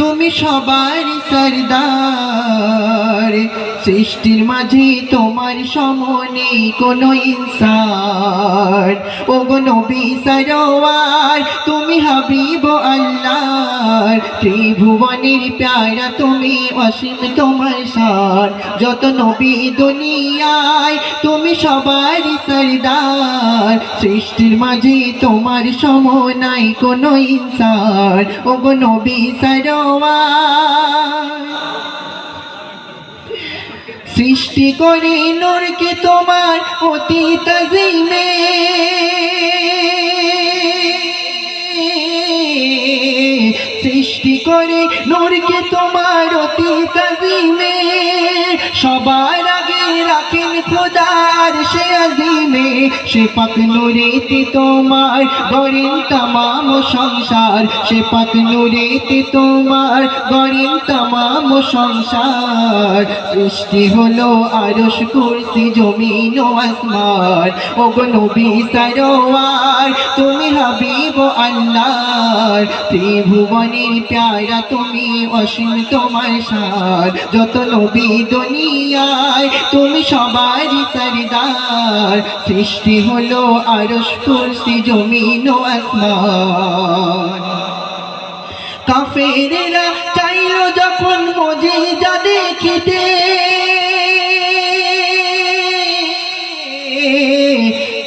তুমি সবার সরদার। সৃষ্টির মাঝে তোমার সমনে কোনো ইনসান। ও গো নবী তুমি হাবিব আল্লাহ ত্রিভুবনের প্যারা তুমি অসীম তোমার শান যত নবী দুনিয়ায়, তুমি সবার সরদার। সৃষ্টির মাঝে তোমার সম নাই কোনো ইনসান। ও গো নবী সৃষ্টি করে নরকে তোমার অতি তাজিমে সৃষ্টি করে নরকে তোমার অতি তাজিমে সবার রাখেন খোদার সে আজিমে সে পাক নূরেতে তোমার গড়েন তামাম সংসার সে পাক নূরেতে তোমার গড়েন তামাম সংসার। সৃষ্টি হলো আরশ কুরসি, জমিন ও আসমান ও গো নবী সরোয়ার, তুমি হাবিব আল্লাহর ত্রিভুবনের প্যারা তুমি অসীম তোমার সার। যত নবী দুনিয়ায় তুমি সবারই সরদার। সৃষ্টি হলো আরশ, কুরসি, জমিন ও কাফেরেরা চাইলো যখন মজিজা দেখিতে।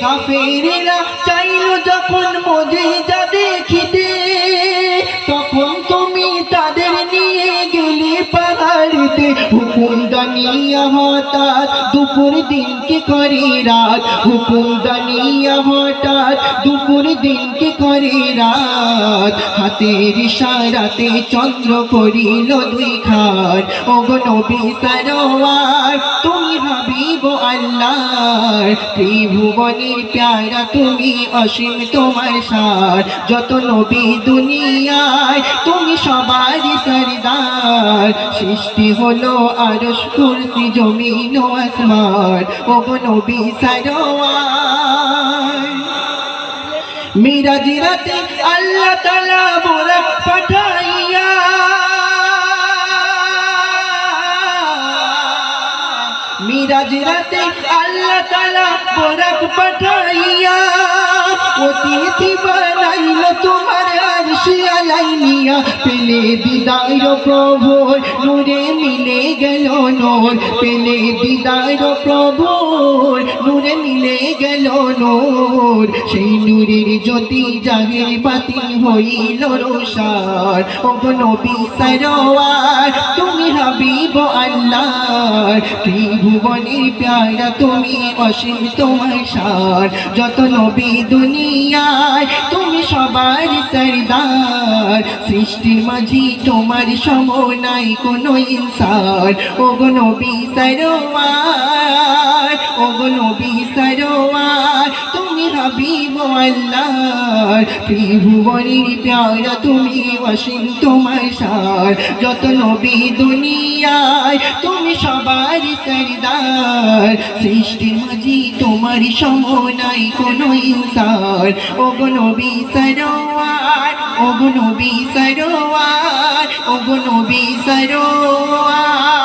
কাফেরেরা চাইলো যখন মজিজা হুকুম দানিয়া হঠাৎ দুপুর দিনকে করি রাত? হুকুম দানিয়া হঠাৎ দুপুর দিনকে করি রাত? হাতের ইশারাতে চন্দ্র করিল দুই খান ওগো নবী সরোয়ার হাবিব আল্লাহর ত্রিভুবনের প্যারা, তুমি অসীম তোমার সার। যত নবী দুনিয়ায়, তুমি সবারই সরদার। সৃষ্টি হলো আরশ, কুরসি, জমিন ও আসমান ওগো নবী সরোয়ার। মিরাজ রাতে আল্লাহ তালা বোরক পাঠাইয়া মিরাজ রাতে আল্লাহ তালা বোরক পাঠাইয়া অতিথি বানাইল তোমার আলাইনিয়া। পেলে দিদার প্রভু নূরে মিলে গেল নূর। পেলে দিদার প্রভু নূরে মিলে গেল নূর। সেই নূরের জ্যোতি জাগের বাতি হইল রোশার ও গো নবী সরোয়ার হাবিব আল্লাহ ত্রিভুবনের প্যারা তুমি অসীম তোমার সার। যত নবী দুনিয়ায়, তুমি সবার সরদার। সৃষ্টির মাঝি তোমার সম নাই কোনো ইনসার। ও গো নবী সরোয়ার ও গো নবী সরোয়ার। হাবিব আল্লাহ ত্রিভুবনের প্যারা, তুমি অসীম তোমার সার। যত নবী দুনিয়ায় তুমি সবার সরদার। সৃষ্টির মাঝি তোমার সম নাই কোনো ইনসার। ও নবী সরোয়ার ও গো নবী সরোয়ার ও নবী সরোয়ার।